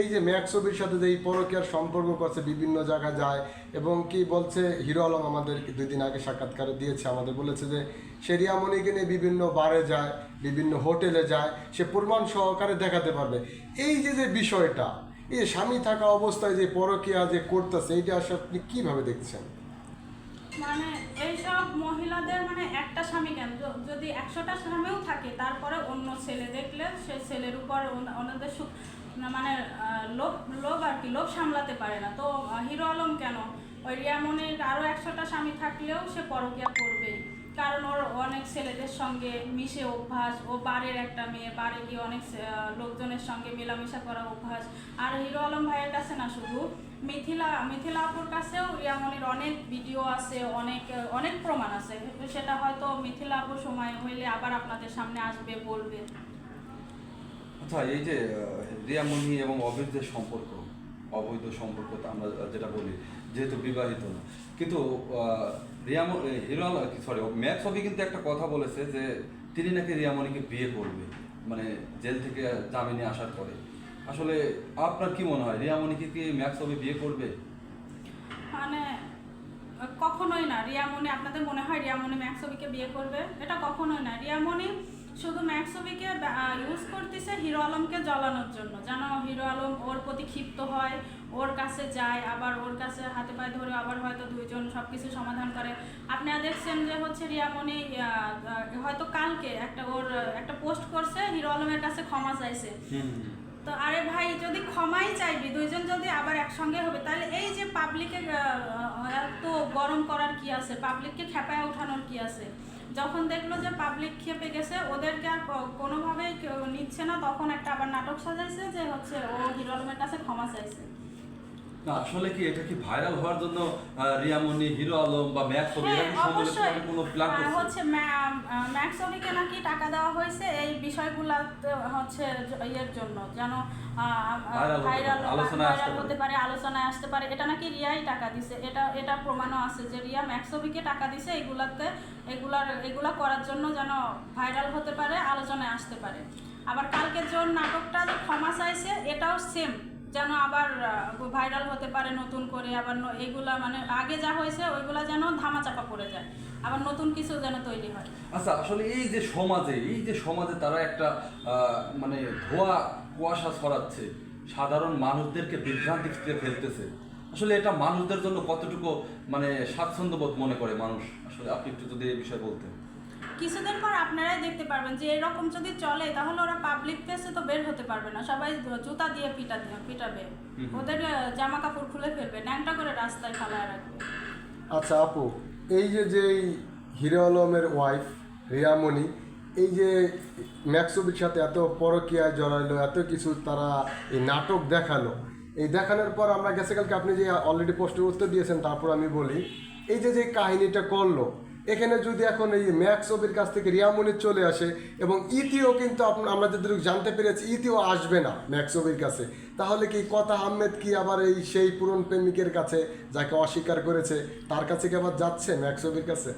এই যে ম্যাক ছবির সাথে যে এই পরকীয়ার সম্পর্ক করছে, বিভিন্ন জায়গায় যায় এবং কি বলছে, হিরো আলম আমাদের দুই দিন আগে সাক্ষাৎকারে দিয়েছে, আমাদের বলেছে যে সে রিয়ামণিকে নিয়ে বিভিন্ন বারে যায়, বিভিন্ন হোটেলে যায়, সে প্রমাণ সহকারে দেখাতে পারবে। এই যে যে বিষয়টা, এই স্বামী থাকা অবস্থায় যে পরকীয়া যে করতেছে, এইটা আসলে আপনি কীভাবে দেখছেন? মানে এইসব মহিলাদের মানে একটা স্বামী কেন? যদি একশোটা স্বামীও থাকে, তারপরে অন্য ছেলে দেখলে সে ছেলের উপর ওনাদের মানে লোভ লোভ আর কি, লোভ সামলাতে পারে না। তো হিরো আলম কেন? ওই রিয়ামনির আরও একশোটা স্বামী থাকলেও সে পরকিয়া করবেই। কারণ ওর অনেক ছেলেদের সঙ্গে মিশে অভ্যাস, ও বাড়ির একটা মেয়ে, বাড়ি গিয়ে অনেক লোকজনের সঙ্গে মেলামেশা করা অভ্যাস। আর হিরো আলম ভাইয়ের কাছে না, শুধু মিথিলা মিথিলা আপুর কাছেও রিয়ামনির অনেক ভিডিও আছে, অনেক অনেক প্রমাণ আছে। সেটা হয়তো মিথিলা আপুর সময় হইলে আবার আপনাদের সামনে আসবে, বলবে। আচ্ছা এই যে আহ, রিয়ামণি এবং অবৈধ সম্পর্ক অবৈধ সম্পর্ক আমরা যেটা বলি যেহেতু বিবাহিত না। কিন্তু রিয়াম হিরো সরি ম্যাক্স অবি কিন্তু একটা কথা বলেছে যে তিনি নাকি রিয়ামণিকে বিয়ে করবে মানে জেল থেকে জামিনে আসার পরে। আসলে আপনার কি মনে হয় রিয়ামণিকে কি ম্যাক্স অবি বিয়ে করবে? মানে কখনোই না। রিয়ামণি আপনাদের মনে হয় রিয়ামণি ম্যাক্সবিকে বিয়ে করবে? এটা কখনোই না। রিয়ামণি শুধু ম্যাক্সবিকে ইউজ করতেছে হিরো আলমকে জ্বালানোর জন্য। যেন হিরো আলম ওর প্রতি ক্ষিপ্ত হয় ওর কাছে যায় আবার ওর কাছে হাতে পায়ে ধরে আবার হয়তো দুইজন সব কিছু সমাধান করে। আপনারা দেখছেন যে হচ্ছে রিয়ামণি হয়তো কালকে একটা ওর একটা পোস্ট করছে হিরো আলমের কাছে ক্ষমা চাইছে। তো আরে ভাই যদি ক্ষমাই চাইবি দুইজন যদি আবার একসঙ্গে হবে তাহলে এই যে পাবলিকে এত গরম করার কি আছে? পাবলিককে খেপায় ওঠানোর কি আছে? যখন দেখল যে পাবলিক খেপে গেছে, ওদেরকে আর কোনোভাবেই নিচ্ছে না। তখন একটা আবার নাটক সাজাইছে যে হচ্ছে ও হিরো আলমের কাছে ক্ষমা চাইছে। না আসলে কি এটা কি ভাইরাল হওয়ার জন্য আহ, রিয়ামণি হিরো আলম বা ম্যাক্স এরা হ্যাঁ ভাবে কোনো প্ল্যান করছে? হচ্ছে ম্যাক্সবিকে নাকি টাকা দেওয়া হয়েছে এই বিষয়গুলো হচ্ছে ইয়ের জন্য যেন ভাইরাল পারে, আলোচনায় আসতে হতে পারে আলোচনায় আসতে পারে। এটা নাকি রিয়াই টাকা দিছে। এটা এটা প্রমাণও আছে যে রিয়া ম্যাক্সবিকে টাকা দিছে এগুলাতে এগুলার এগুলা করার জন্য যেন ভাইরাল হতে পারে আলোচনায় আসতে পারে। আবার কালকে জোর নাটকটা ক্ষমা চাইছে এটাও সেম যেন আবার ভাইরাল হতে পারে নতুন করে, আবার এইগুলা মানে আগে যা হয়েছে, ওইগুলা যেন ধামাচাপা পড়ে যায়। আবার নতুন কিছু যেন তৈরি হয়। আচ্ছা আসলে এই যে সমাজে, এই যে সমাজে তারা একটা মানে ধোয়া কুয়াশা ছড়াচ্ছে, সাধারণ মানুষদেরকে বিভ্রান্তিতে ফেলতেছে, আসলে এটা মানুষদের জন্য কতটুকু মানে স্বাচ্ছন্দ্যবোধ মনে করে মানুষ? আসলে আপনি একটু যদি এই বিষয়ে বলতেন। কিছুদিন পর আপনারাই দেখতে পারবেন যে এরকম যদি চলে তাহলে ওরা পাবলিক প্লেসে তো বের হতে পারবে না। সবাই জুতা দিয়ে পিটা দিয়ে পিটাবে। ওদের জামা কাপড় খুলে ফেলবে ন্যাংটা করে রাস্তায় ফালায় রাখবে। আচ্ছা আপু এই যে যে হিরো আলমের ওয়াইফ রিয়ামণি এই যে ম্যাক্সবির সাথে এত পরকীয়ায় জড়াইলো এত কিছু তারা এই নাটক দেখাল এই দেখানোর পর আমরা গেছে কালকে আপনি যে অলরেডি পোস্টের উত্তর দিয়েছেন তারপর আমি বলি এই যে যে কাহিনীটা করল এখানে যদি এখন এই ম্যাক্সবির কাছ থেকে রিয়ামনি চলে আসে এবং ইতিও কিন্তু আমরা যদি জানতে পেরেছি, ইতিও আসবে না ম্যাক্সবির কাছে। তাহলে কি কথা আহমেদ কি আবার এই সেই পুরন প্রেমিকের কাছে যাকে অস্বীকার করেছে, তার কাছে কি আবার যাচ্ছে ম্যাক্সবির কাছে?